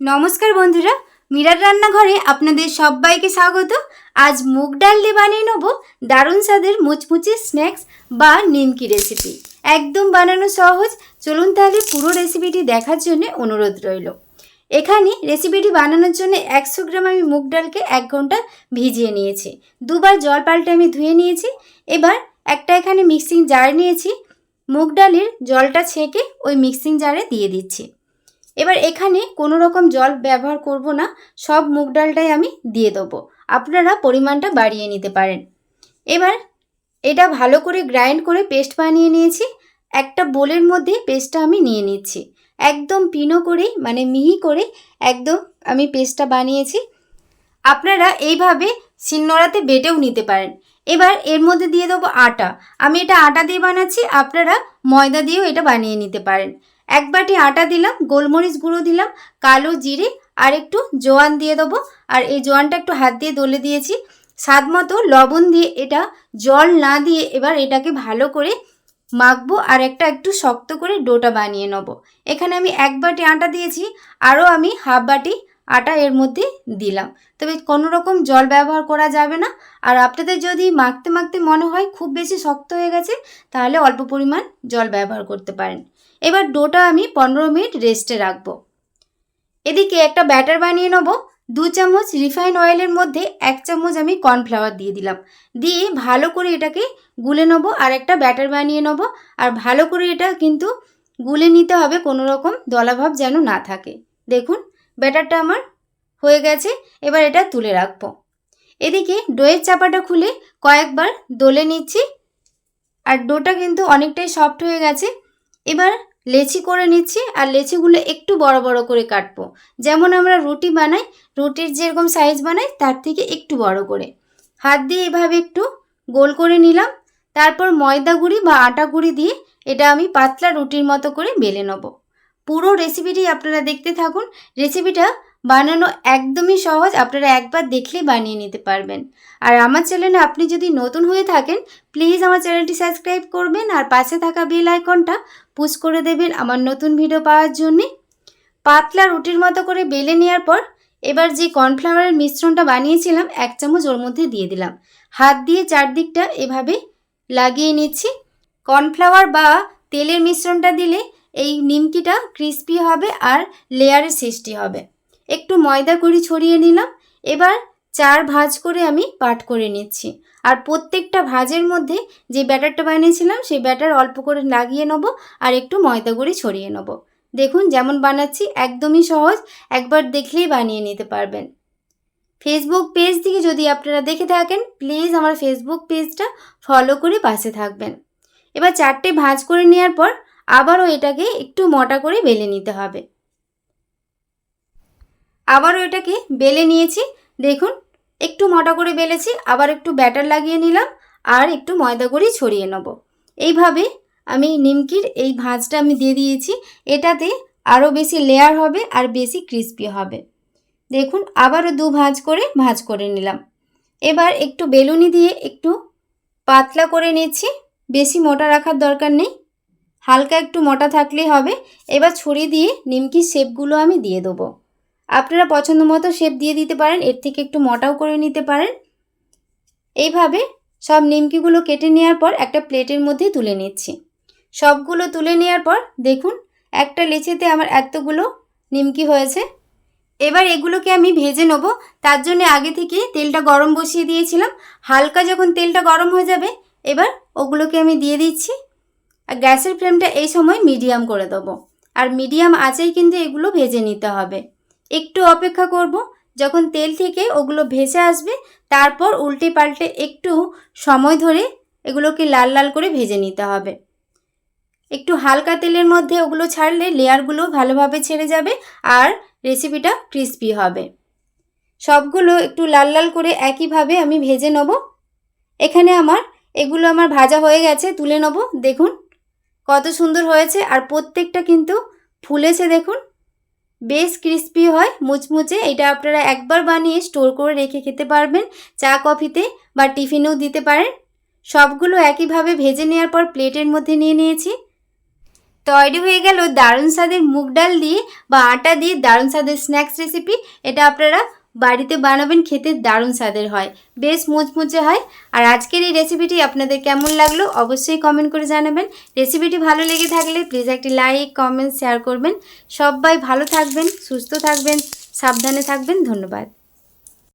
নমস্কার বন্ধুরা, মিরার রান্নাঘরে আপনাদের সবাইকে স্বাগত। আজ মুগ ডাল দিয়ে বানিয়ে নেব দারুণ স্বাদের মুচমুচে স্ন্যাক্স বা নিমকি রেসিপি। একদম বানানো সহজ। চলুন তাহলে পুরো রেসিপিটি দেখার জন্য অনুরোধ রইল। এখানে রেসিপিটি বানানোর জন্য একশো গ্রাম আমি মুগ ডালকে এক ঘণ্টা ভিজিয়ে নিয়েছি। দুবার জল পাল্টে আমি ধুয়ে নিয়েছি। এবার একটা এখানে মিক্সিং জার নিয়েছি। মুগ ডালের জলটা ছেঁকে ওই মিক্সিং জারে দিয়ে দিচ্ছি। এবার এখানে কোনো রকম জল ব্যবহার করব না, সব মুগ ডালটাই আমি দিয়ে দেবো। আপনারা পরিমাণটা বাড়িয়ে নিতে পারেন। এবার এটা ভালো করে গ্রাইন্ড করে পেস্ট বানিয়ে নিয়েছি। একটা বোলের মধ্যে পেস্টটা আমি নিয়ে নিচ্ছি। একদম পিনো করে মানে মিহি করে একদম আমি পেস্টটা বানিয়েছি। আপনারা এইভাবে শিলনোড়াতে বেটেও নিতে পারেন। এবার এর মধ্যে দিয়ে দেবো আটা। আমি এটা আটা দিয়ে বানাচ্ছি, আপনারা ময়দা দিয়েও এটা বানিয়ে নিতে পারেন। এক বাটি আটা দিলাম, গোলমরিচ গুঁড়ো দিলাম, কালো জিরে আর একটু জোয়ান দিয়ে দেবো। আর এই জোয়ানটা একটু হাত দিয়ে দলে দিয়েছি। স্বাদ মতো লবণ দিয়ে এটা জল না দিয়ে এবার এটাকে ভালো করে মাখবো আর একটা একটু শক্ত করে ডোটা বানিয়ে নেব। এখানে আমি এক বাটি আটা দিয়েছি, আরও আমি হাফ বাটি আটা এর মধ্যে দিলাম। তবে কোনো রকম জল ব্যবহার করা যাবে না। আর আপনাদের যদি মাখতে মাখতে মনে হয় খুব বেশি শক্ত হয়ে গেছে, তাহলে অল্প পরিমাণ জল ব্যবহার করতে পারেন। এবার ডোটা আমি পনেরো মিনিট রেস্টে রাখব। এদিকে একটা ব্যাটার বানিয়ে নেব। দু চামচ রিফাইন অয়েলের মধ্যে এক চামচ আমি কর্নফ্লাওয়ার দিয়ে দিলাম। দিয়ে ভালো করে এটাকে গুলে নেব আর একটা ব্যাটার বানিয়ে নেব। আর ভালো করে এটা কিন্তু গুলে নিতে হবে কোনো রকম দলাভাব যেন না থাকে। দেখুন ব্যাটারটা আমার হয়ে গেছে, এবার এটা তুলে রাখব। এদিকে ডোয়ের চাপাটা খুলে কয়েকবার দোলে নিচ্ছি, আর ডোটা কিন্তু অনেকটাই সফট হয়ে গেছে। এবার লেচি করে নিচ্ছি, আর লেচিগুলো একটু বড় বড় করে কাটবো। যেমন আমরা রুটি বানাই, রুটির যেরকম সাইজ বানাই, তার থেকে একটু বড় করে। হাত দিয়ে এভাবে একটু গোল করে নিলাম, তারপর ময়দা গুঁড়ি বা আটা গুঁড়ি দিয়ে এটা আমি পাতলা রুটির মতো করে বেলে নেব। পুরো রেসিপিটি আপনারা দেখতে থাকুন। রেসিপিটা বানানো একদমই সহজ, আপনারা একবার দেখলেই বানিয়ে নিতে পারবেন। আর আমার চ্যানেলে আপনি যদি নতুন হয়ে থাকেন প্লিজ আমার চ্যানেলটি সাবস্ক্রাইব করবেন আর পাশে থাকা বেল আইকনটা পুশ করে দেবেন আমার নতুন ভিডিও পাওয়ার জন্যে। পাতলা রুটির মতো করে বেলে নেওয়ার পর, এবার যে কর্নফ্লাওয়ারের মিশ্রণটা বানিয়েছিলাম, এক চামচ ওর মধ্যে দিয়ে দিলাম। হাত দিয়ে চারদিকটা এভাবে লাগিয়ে নিচ্ছি। কর্নফ্লাওয়ার বা তেলের মিশ্রণটা দিলে এই নিমকিটা ক্রিস্পি হবে আর লেয়ারের সৃষ্টি হবে। একটু ময়দা করি ছড়িয়ে নিলাম, এবার চার ভাঁজ করে আমি পাট করে নিচ্ছি। আর প্রত্যেকটা ভাঁজের মধ্যে যে ব্যাটারটা বানিয়েছিলাম, সেই ব্যাটার অল্প করে লাগিয়ে নেব আর একটু ময়দা গুঁড়ি ছড়িয়ে নেব। দেখুন যেমন বানাচ্ছি, একদমই সহজ, একবার দেখলেই বানিয়ে নিতে পারবেন। ফেসবুক পেজ থেকে যদি আপনারা দেখে থাকেন প্লিজ আমার ফেসবুক পেজটা ফলো করে পাশে থাকবেন। এবার চারটে ভাঁজ করে নেওয়ার পর আবারও এটাকে একটু মোটা করে বেলে নিতে হবে। আবারও এটাকে বেলে নিয়েছি। দেখুন, একটু মোটা করে বেলেছি, আবার একটু ব্যাটার লাগিয়ে নিলাম আর একটু ময়দা গুঁড়ি ছড়িয়ে নেব। এইভাবে আমি নিমকির এই ভাঁজটা আমি দিয়ে দিয়েছি। এটাতে আরও বেশি লেয়ার হবে আর বেশি ক্রিস্পি হবে। দেখুন, আবারও দু ভাঁজ করে ভাঁজ করে নিলাম। এবার একটু বেলুনি দিয়ে একটু পাতলা করে নিচ্ছি। বেশি মোটা রাখার দরকার নেই। হালকা একটু মোটা থাকলেই হবে। এবার ছড়ি দিয়ে নিমকির শেপগুলো আমি দিয়ে দেবো। আপনারা পছন্দ মতো শেপ দিয়ে দিতে পারেন, এর থেকে একটু মোটাও করে নিতে পারেন। এইভাবে সব নিমকিগুলো কেটে নেওয়ার পর একটা প্লেটের মধ্যে তুলে নিচ্ছি। সবগুলো তুলে নেওয়ার পর দেখুন, একটা লেচিতে আমার এতগুলো নিমকি হয়েছে। এবার এগুলোকে আমি ভেজে নেব। তার জন্য আগে থেকে তেলটা গরম বসিয়ে দিয়েছিলাম। হালকা যখন তেলটা গরম হয়ে যাবে, এবার ওগুলোকে আমি দিয়ে দিচ্ছি। আর গ্যাসের ফ্লেমটা এই সময় মিডিয়াম করে দেবো। আর মিডিয়াম আঁচেই কিন্তু এগুলো ভেজে নিতে হবে। একটু অপেক্ষা করব, যখন তেল থেকে ওগুলো ভেসে আসবে, তারপর উল্টে পাল্টে একটু সময় ধরে এগুলোকে লাল লাল করে ভেজে নিতে হবে। একটু হালকা তেলের মধ্যে ওগুলো ছাড়লে লেয়ারগুলো ভালোভাবে ছেড়ে যাবে আর রেসিপিটা ক্রিস্পি হবে। সবগুলো একটু লাল লাল করে একইভাবে আমি ভেজে নেব। এখানে আমার, এগুলো আমার ভাজা হয়ে গেছে, তুলে নেব। দেখুন কত সুন্দর হয়েছে আর প্রত্যেকটা কিন্তু ফুলেছে দেখুন। বেশ ক্রিস্পি হয়, মুচমুচে। এটা আপনারা একবার বানিয়ে স্টোর করে রেখে খেতে পারবেন, চা, কফিতে বা টিফিনেও দিতে পারেন। সবগুলো একইভাবে ভেজে নেওয়ার পর প্লেটের মধ্যে নিয়ে নিয়েছি। তৈরি হয়ে গেল দারুণ স্বাদের মুগ ডাল দিয়ে বা আটা দিয়ে দারুণ স্বাদের স্ন্যাক্স রেসিপি এটা আপনারা বাড়িতে বানাবেন, খেতে দারুণ স্বাদের হয়। বেশ মুচমুচে হয়। আর আজকের এই রেসিপিটি আপনাদের কেমন লাগল অবশ্যই কমেন্ট করে জানাবেন। রেসিপিটি ভালো লেগে থাকলে প্লিজ একটি লাইক কমেন্ট শেয়ার করবেন। সবাই ভালো থাকবেন, সুস্থ থাকবেন, সাবধানে থাকবেন। ধন্যবাদ।